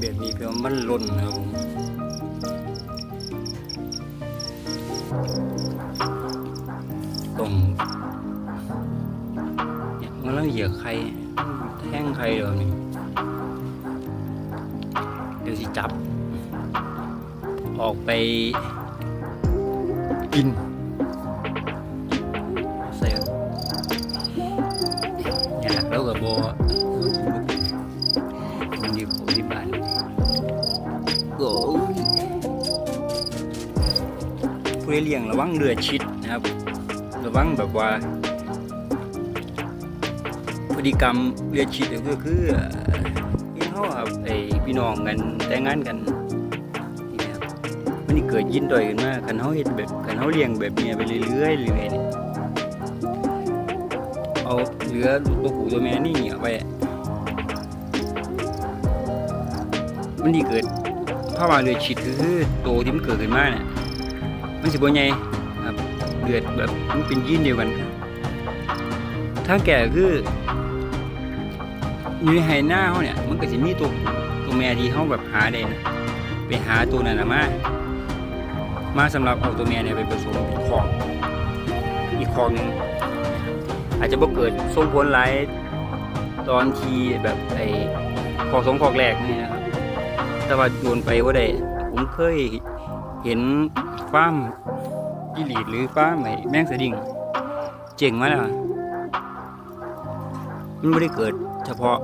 นี่เพื่อมันหล่นนะครับผมตรงเนี่ยมันแล้วเหยียบใครแท่งใครเดี๋ยวนี้เดี๋ยวสิจับ ออกไปกิน ผู้เลี้ยงระวังเรือชิดนะครับ ระวังแบบว่า พฤติกรรมเรือชิดก็คือที่เขาครับไอพี่น้องกันแต่งงานกันนี่ครับมันนี่เกิดยินต่อยกันมากันเขาเห็นแบบกันเขาเลี้ยงแบบเนี้ยไปเรื่อยๆเรื่อยๆนี่เอาเหลือตัวผู้ตัวแม่นี่เอาไปมันนี่เกิดภาวะเรือชิดคือโตที่มันเกิดขึ้นมาเนี่ย มันสิบ่ใหญ่ครับเลือดแบบมันเป็นยีนเดียวกันทางแก่คืออยู่ในไหหน้าเขาเนี่ย มันก็จะมีตัวตัวแม่ที่เขาแบบหาได้นะไปหาตัวนั้นนะมามาสำหรับเอาตัวแม่เนี่ยไปผสมเป็นคอกอีกคอกหนึ่งอาจจะบ่เกิดส่งผลหลายตอนทีแบบไอ้คอกสองคอกแรกนี่นะครับแต่ว่าโดนไปว่าได้ผมเคยเห็น ฟาร์มอีหลีดหรือฟาร์มไอ้แมงสดิ่งเจ๋งมากเลยว่ะมันไม่ได้เกิดเฉพาะ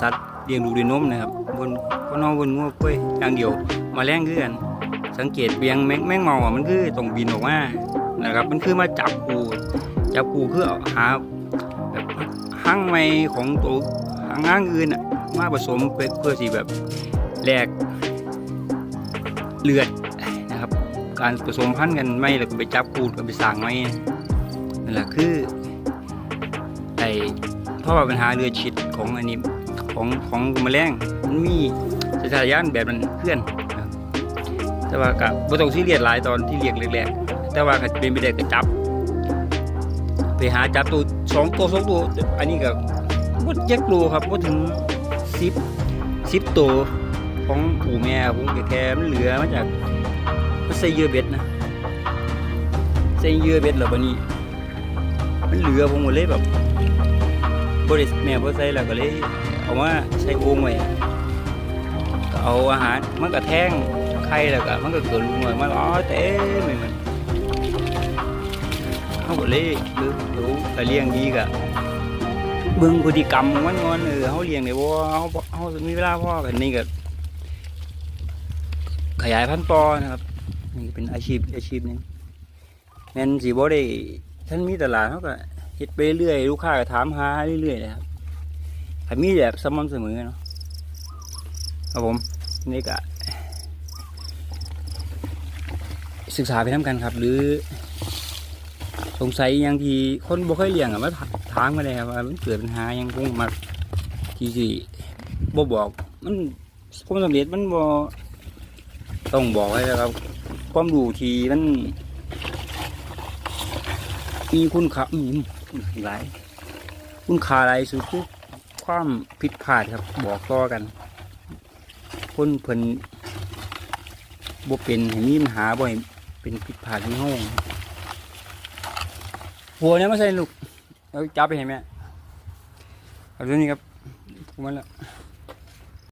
สัตว์เลี้ยงลูด้วยนมนะครับบนก็นอนบนงัวกล้วยอย่างเดียว มาแรงคือนสังเกตเบียงแมงแมงเมาอะมันคือต้องบินออกมานะครับ มันคือมาจับปูจับปูคือเอหาแบบห้างไม่ของตัวหางอ้างอื่นอะมาผสมเพื่อเพื่อสิแบบแลกเลือดน การผสมพันธุ์กันไม่แล้วก็ไปจับปูก็ไปสร้างไม่นั่นแหละคือไอเพราะว่าปัญหาเรือชิดของอันนี้ของของแมลงมันมีสัญชาตญาณแบบนั้นเพื่อนแต่ว่ากับบ่ต้องซีเรียสหลายตอนที่เลี้ยงแรกๆแต่ว่าเป็นไปได้ก็จับ ไปหาจับตัวสองตัวสองตัวอันนี้ก็บ่เจ็ดโลครับบ่ถึงสิบสิบตัวของปู่แม่ผมก็แค่มันเหลือมาจาก ใส่เยื่อเบ็ดนะ ใส่เยื่อเบ็ดแล้วบัดนี้ มันเหลือผมหมดเลยแบบบริษแม่บ่ใส่แล้วก็เลยเอามาใส่วงไว้ก็เอาอาหารมันก็แท่งไข่แล้วก็มันก็เกิดลูกหน่อยมาอ๋อเต็มไปหมดเขาก็เลยหรือหรือก็เลี้ยงดีก็เบิ่งพฤติกรรมงมันก่อนเออเขาเลี้ยงได้บ่เขาเขามีเวลาพ่อกันนี่ก็ขยายพันธุ์ต่อนะครับ นี่เป็นอาชีพอาชีพหนึงแม่นสิบ่ได้ท่านมีตลาดเขาก็เฮ็ดไปเรื่อยลูกค้าก็ถามหาเรื่อยๆเลยครับถ้ามีแบบสม่ำเสมอเนาะครับผมนี่ก็ศึกษาไปทำกันครับ หรือ สงสัยอยังที่คนบ่เคยเลี้ยงอะมาถามมาเลยครับว่ามันเกิดปัญหายังคงมาที่สิบ่บอก มันความสำเร็จมันบ่ต้องบอกให้นะครับ ความรู้ที่มันมีคุณค่าอืมหลายคุณค่าหลายสุดคือความผิดพลาดครับ บอกต่อกัน คนเพิ่นบ่เป็นให้มีปัญหาบ่ให้เป็นผิดพลาดในห้องหัวเนี่ยไมาใส่ลูกเอาจับไปให้แม่เอาตัวนี้ครับมมาแล้ว